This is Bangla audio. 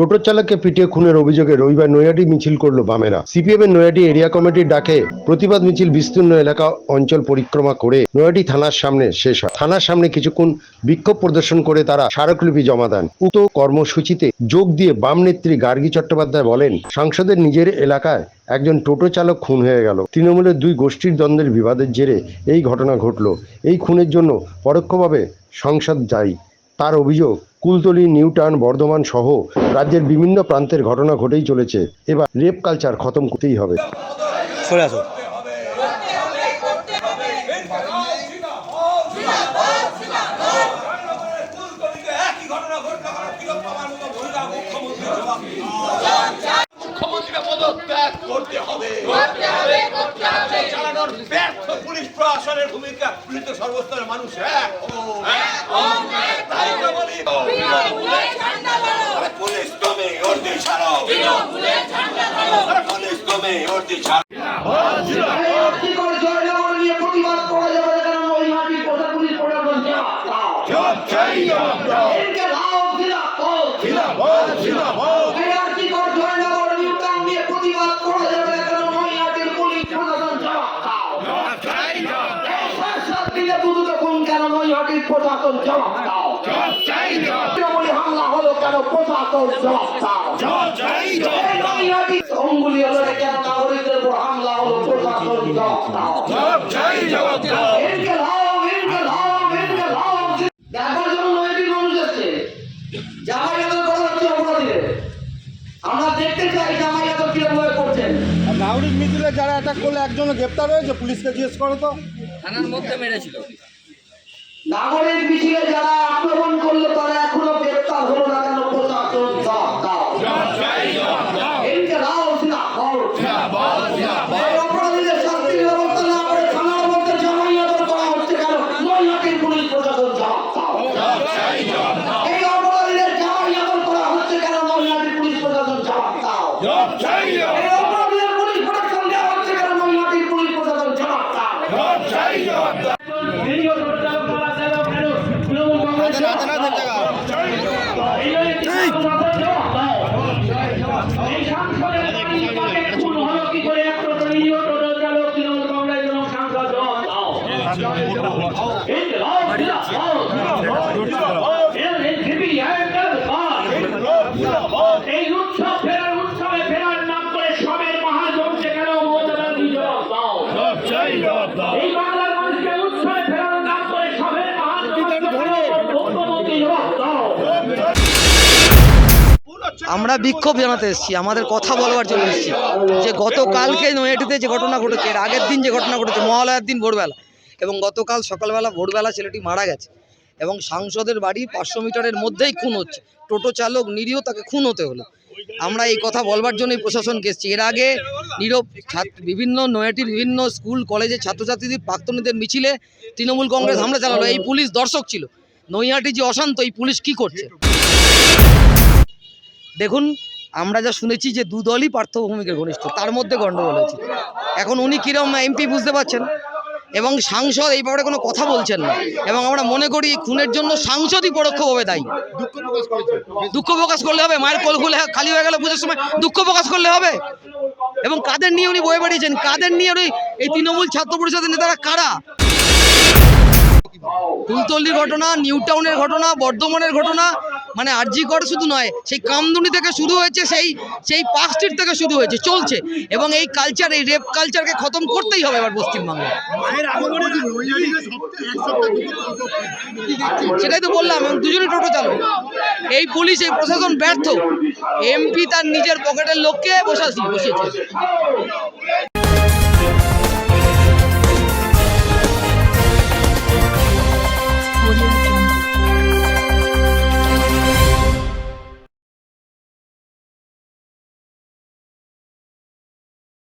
টোটো চালককে পিটিয়ে খুনের অভিযোগে রবিবার নৈয়াটি মিছিল করল বামেরা। সিপিএম এর নৈয়াটি এরিয়া কমিটির ডাকে প্রতিবাদ মিছিল বিস্তীর্ণ এলাকা অঞ্চল পরিক্রমা করে নৈহাটি থানার সামনে শেষ হয়। থানার সামনে কিছুক্ষণ বিক্ষোভ প্রদর্শন করে তারা স্মারকলিপি জমা দেন। উক্ত কর্মসূচিতে যোগ দিয়ে বাম নেত্রী গার্গী চট্টোপাধ্যায় বলেন, সাংসদের নিজের এলাকায় একজন টোটো চালক খুন হয়ে গেল। তৃণমূলের দুই গোষ্ঠীর দ্বন্দ্বের বিবাদের জেরে এই ঘটনা ঘটল। এই খুনের জন্য পরোক্ষভাবে সংসদ দায়ী তার অভিযোগ কুলতলি নিউটাউন বর্ধমান সহ রাজ্যের বিভিন্ন প্রান্তের ঘটনা ঘটেই চলেছে। এবার রেপ কালচার খতম করতেই হবে। আসো। মুখ্যমন্ত্রীকে পদত্যাগ করতে হবে। চালানোর ব্যর্থ পুলিশ প্রশাসনের ভূমিকা বিরুদ্ধে সর্বস্তরের মানুষ এক। তাই তো বলি, আরে পুলিশ তুমি অর্ধি ছাড়ো পুলিশ তুমি অর্ধি ছাড়ো আর্থিকর জয়নগর নিয়ে প্রতিবাদ করা যাবে কারণ ওই মাটির প্রধান পুলিশ প্রশাসন জবাব দাও এনকে লাও খিলাফত এই আর্থিকর কেন প্রশাসন জবাব দাও তৃণমূলে হামলা হলো কেন? প্রশাসন জবাব দাও অঙ্গুলি হলো কেন নাগরিকদের উপর হামলা হলো? প্রশাসন জবাব দাও। দেখার জন্য মানুষ হচ্ছে অপরাধীদের। আমরা দেখতে চাই কীরকম ভাবে করছেন। আর নাগরিক মিছিলে যারা অ্যাটাক করলে একজনও গ্রেপ্তার হয়েছে পুলিশকে জিজ্ঞেস করো তো। থানার মধ্যে মেরেছিল। নাগরিক মিছিলে যারা আক্রমণ করল তারা এখনও গ্রেপ্তার হলো না কেন? প্রশাসন জবাব দাও। অপরাধীদের শাস্তির ব্যবস্থা না করে থানার মধ্যে জামাইয়াত করা হচ্ছে কেন? নৈহাটির পুলিশ প্রশাসন জবাব দাও। এই অপরাধীদের জামাইয়াত করা হচ্ছে কেন? নৈহাটির পুলিশ প্রশাসন জবাব দাও। এই অপরাধীদের পুলিশ প্রোটেকশন দেওয়া হচ্ছে কেন? নৈহাটির পুলিশ প্রশাসন জবাব দাও। আমরা বিক্ষোভ জানাতে এসেছি, আমাদের কথা বলবার জন্য এসেছি। যে গতকালকে নৈহাটিতে যে ঘটনা ঘটেছে, এর আগের দিন যে ঘটনা ঘটেছে, মহালয়ার দিন ভোরবেলা এবং গতকাল সকালবেলা ভোরবেলা ছেলেটি মারা গেছে এবং সাংসদের বাড়ি পাঁচশো মিটারের মধ্যেই খুন হচ্ছে। টোটো চালক নিরীহ তাকে খুন হতে হলো। আমরা এই কথা বলবার জন্যই প্রশাসনকে এসেছি। এর আগে নীরব বিভিন্ন নৈহাটির বিভিন্ন স্কুল কলেজের ছাত্রছাত্রীদের, প্রাক্তনীদের মিছিলে তৃণমূল কংগ্রেস হামলা চালালো। এই পুলিশ দর্শক ছিল। নৈহাটি যে অশান্ত, এই পুলিশ কি করছে? দেখুন, আমরা যা শুনেছি যে দু দলই পার্থ ভূমিকের ঘনিষ্ঠ, তার মধ্যে গণ্ডগোল হয়েছে। এখন উনি কিরম এমপি বুঝতে পারছেন? এবং সাংসদ এই ব্যাপারে কোনো কথা বলছেন না। এবং আমরা মনে করি খুনের জন্য সাংসদই পরোক্ষভাবে দায়ী। দুঃখ প্রকাশ করলে হবে মায়ের কোল খুলে খালি হয়ে গেল পুজোর সময়। দুঃখ প্রকাশ করলে হবে। এবং কাদের নিয়ে উনি বয়ে বেরিয়েছেন কাদের নিয়ে উনি এই তৃণমূল ছাত্র পরিষদের নেতারা কারা? কুলতলির ঘটনা নিউ টাউনের ঘটনা বর্ধমানের ঘটনা মানে আরজিকর শুধু নয়, সেই কামদুনি থেকে শুরু হয়েছে, সেই সেই পার্ক স্ট্রিট থেকে শুরু হয়েছে, চলছে। এবং এই কালচার এই রেপ কালচারকে খতম করতেই হবে এবার পশ্চিমবাংলায় সেটাই তো বললাম, এবং দুজনে টোটো চালক এই পুলিশ, এই প্রশাসন ব্যর্থ। এমপি তার নিজের পকেটের লোককে বসাছি বসেছে